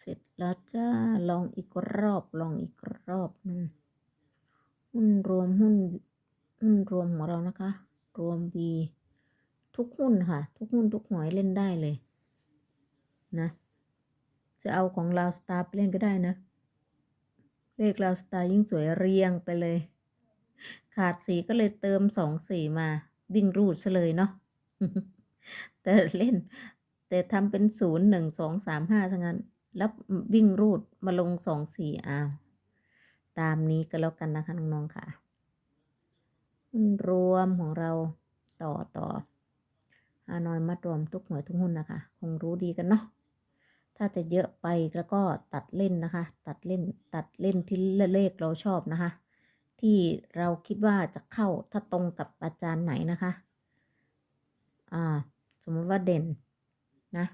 เสร็จแล้วจ้า ลองอีกรอบ ลองอีกรอบหนึ่งหุ้นรวมหุ้นหุ้นรวมของเรานะคะ รวม B ทุกหุ้นค่ะ ทุกหุ้นทุกหวยเล่นได้เลย นะ จะเอาของลาวสตาร์ไปเล่นก็ได้นะ เลขลาวสตาร์ยิ่งสวยเรียงไปเลย ขาดสีก็เลยเติมสองสีมาวิ่งรูดซะเลยเนาะแต่เล่น แต่ทำเป็นศูนย์หนึ่งสองสามห้าทั้งนั้น แล้ววิ่งรูดมาลงสองสี่อ้าวตามนี้ก็แล้วกันนะคะน้องๆค่ะ รวมของเราต่อต่อฮานอยมัดรวมทุกหน่วยทุกหุ้นนะคะ คงรู้ดีกันเนาะถ้าจะเยอะไปแล้วก็ตัดเล่นนะคะ ตัดเล่นตัดเล่นที่เลขเราชอบนะคะ ที่เราคิดว่าจะเข้าถ้าตรงกับอาจารย์ไหนนะคะ อ่า สมมติว่าเด่นนะ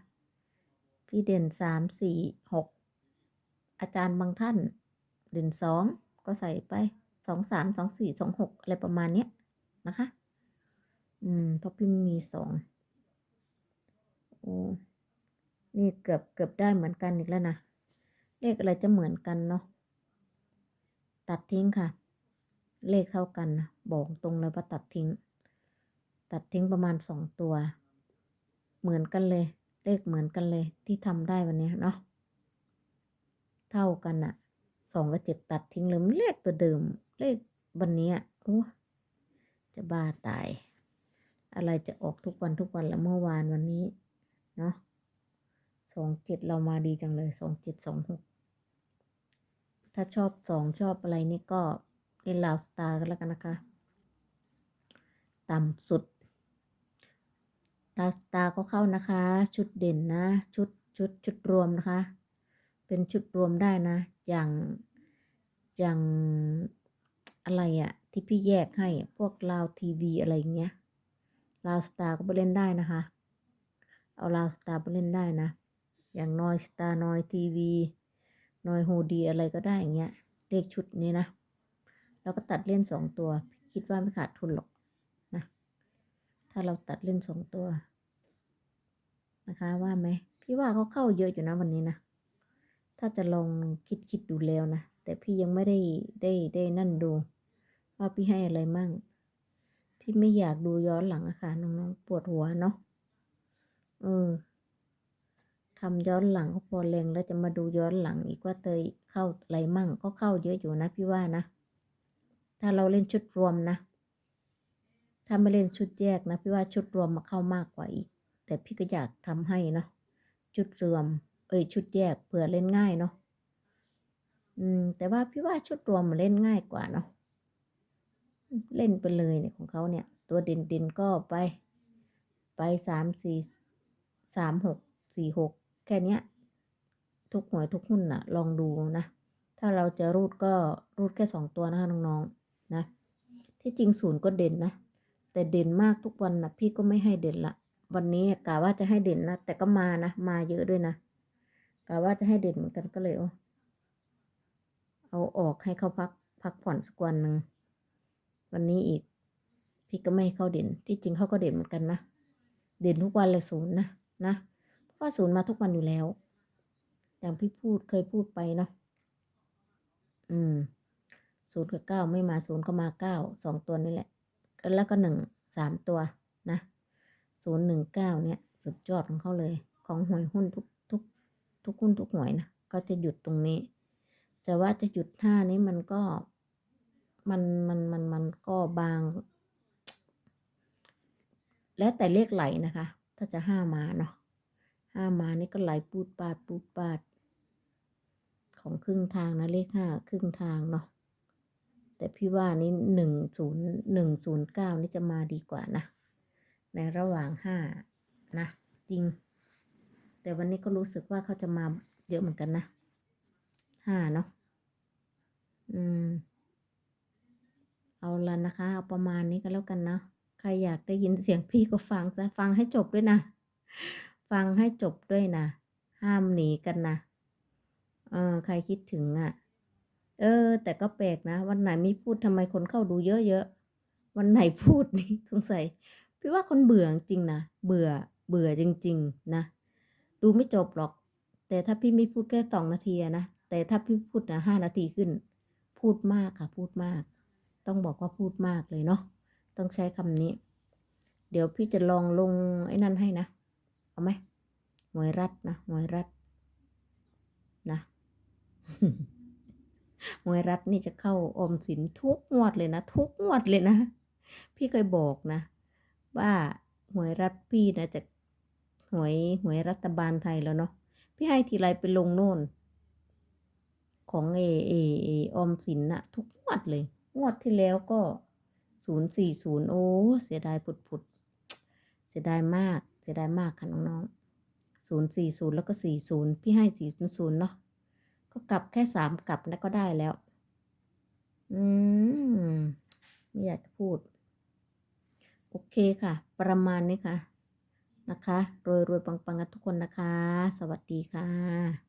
พี่เด่นสามสี่หกอาจารย์บางท่าน เด่นสองก็ใส่ไปสองสามสองสี่สองหกอะไรประมาณเนี้ยนะคะ อืมเพราะพี่มีสองโอ้นี่เกือบเกือบได้เหมือนกันอีกแล้วนะเลขอะไรจะเหมือนกันเนาะตัดทิ้งค่ะ เลขเท่ากันนะบอกตรงเลยว่าตัดทิ้ง ตัดทิ้งประมาณสองตัว เหมือนกันเลย เลขเหมือนกันเลยที่ทำได้วันนี้เนาะเท่ากันอะสองกับเจ็ดตัดทิ้งเลยเลขตัวเดิม เลขวันนี้โอ้จะบ้าตาย อะไรจะออกทุกวันทุกวันละเมื่อวานวันนี้เนาะสองเจ็ดเรามาดีจังเลยสองเจ็ดสองหกถ้าชอบสองชอบอะไรนี่ก็เล่นลาวสตาร์กันแล้วกันนะคะ ต่ำสุด ลาสตาก็เข้านะคะ ชุดเด่นนะ ชุดชุดชุดรวมนะคะ เป็นชุดรวมได้นะ อย่างอย่างอะไรอะที่พี่แยกให้พวกลาวทีวีอะไรเงี้ยลาวสตาร์ก็ไปเล่นได้นะคะ เอาลาวสตาร์ไปเล่นได้นะ อย่างนอยสตาร์นอยทีวีนอยโฮดีอะไรก็ได้อย่างเงี้ยเลขชุดนี้นะเราก็ตัดเล่นสองตัว คิดว่าไม่ขาดทุนหรอกนะ ถ้าเราตัดเล่นสองตัว นะคะว่าไหมพี่ว่าเขาเข้าเยอะอยู่นะวันนี้นะ ถ้าจะลองคิดคิดดูแล้วนะ แต่พี่ยังไม่ได้ได้ได้นั่นดู ว่าพี่ให้อะไรมั่ง พี่ไม่อยากดูย้อนหลังอะค่ะน้องๆปวดหัวเนาะเออทำย้อนหลังก็พอแรงแล้วจะมาดูย้อนหลังอีกว่าเตยเข้าอะไรมั่ง ก็เข้าเยอะอยู่นะพี่ว่านะ ถ้าเราเล่นชุดรวมนะ ถ้าไม่เล่นชุดแยกนะพี่ว่าชุดรวมมาเข้ามากกว่าอีก แต่พี่ก็อยากทำให้เนาะชุดรวม เอ้ยชุดแยกเผื่อเล่นง่ายเนาะอืม แต่ว่าพี่ว่าชุดรวมมันเล่นง่ายกว่าเนาะเล่นไปเลยเนี่ยของเขาเนี่ย ตัวเด่นเด่นก็ไป ไปสามสี่สามหกสี่หกแค่เนี้ย ทุกหวยทุกหุ้นน่ะลองดูนะ ถ้าเราจะรูดก็รูดแค่สองตัวนะคะน้องๆนะ ที่จริงศูนย์ก็เด่นนะ แต่เด่นมากทุกวันนะพี่ก็ไม่ให้เด่นละ วันนี้กะว่าจะให้เด่นนะแต่ก็มานะมาเยอะด้วยนะกะว่าจะให้เด่นเหมือนกันก็เลยเอาเอาออกให้เขาพักพักผ่อนสักวันหนึ่งวันนี้อีก พี่ก็ไม่ให้เขาเด่น ที่จริงเขาก็เด่นเหมือนกันนะเด่นทุกวันเลยศูนย์นะนะเพราะว่าศูนย์มาทุกวันอยู่แล้ว อย่างพี่พูดเคยพูดไปเนาะอืมศูนย์กับเก้าไม่มาศูนย์ก็มาเก้าสองตัวนี่แหละ แล้วก็หนึ่งสามตัวนะ ศูนย์หนึ่งเก้าเนี่ยสุดยอดของเขาเลย ของหวยหุ้นทุกทุกทุกหุ้นทุกหวยนะก็จะหยุดตรงนี้จะว่าจะหยุดห้านี้มันก็มันมันมันมันก็บาง แล้วแต่เลขไหลนะคะ ถ้าจะห้ามาเนาะห้ามานี่ก็ไหลปูดปาดปูดปาด ของครึ่งทางนะเลขห้าครึ่งทางเนาะแต่พี่ว่านี่หนึ่งศูนย์หนึ่งศูนย์เก้านี่จะมาดีกว่านะ ในระหว่างห้านะจริง แต่วันนี้ก็รู้สึกว่าเขาจะมาเยอะเหมือนกันนะห้าเนาะอืม เอาละนะคะ เอาประมาณนี้ก็แล้วกันเนาะใครอยากได้ยินเสียงพี่ก็ฟังซะฟังให้จบด้วยนะ ฟังให้จบด้วยนะ ห้ามหนีกันนะเออใครคิดถึงอะ่ะ เออ แต่ก็แปลกนะ วันไหนไม่พูดทำไมคนเข้าดูเยอะๆวันไหนพูดนี่สงสัย พี่ว่าคนเบื่อจริงนะเบื่อเบื่อจริง ๆ นะ ดูไม่จบหรอก แต่ถ้าพี่ไม่พูดแค่สองนาทีนะแต่ถ้าพี่พูดนะห้านาทีขึ้น พูดมากค่ะ พูดมาก ต้องบอกว่าพูดมากเลยเนาะต้องใช้คำนี้ เดี๋ยวพี่จะลองลงไอ้นั่นให้นะเอาไหมหวยรัดนะหวยรัดนะหวยรัดนี่จะเข้าอมสินทุกงวดเลยนะ ทุกงวดเลยนะ พี่เคยบอกนะ ว่าหวยรัฐพี่นะจะหวยหวยรัฐบาลไทยแล้วเนาะพี่ให้ทีไรไปลงโน่น ของเอเอเอออมสินนะทุกงวดเลย งวดที่แล้วก็ศูนย์สี่ศูนย์โอ้เสียดายผุดผุดเสียดายมากเสียดายมากค่ะน้องๆศูนย์สี่ศูนย์แล้วก็สี่ศูนย์พี่ให้สี่ศูนย์ศูนย์เนาะก็กลับแค่สามกลับนะก็ได้แล้ว อืมไม่อยากจะพูด โอเคค่ะ ประมาณนี้ค่ะนะคะรวยรวยปังปังกันทุกคนนะคะ สวัสดีค่ะ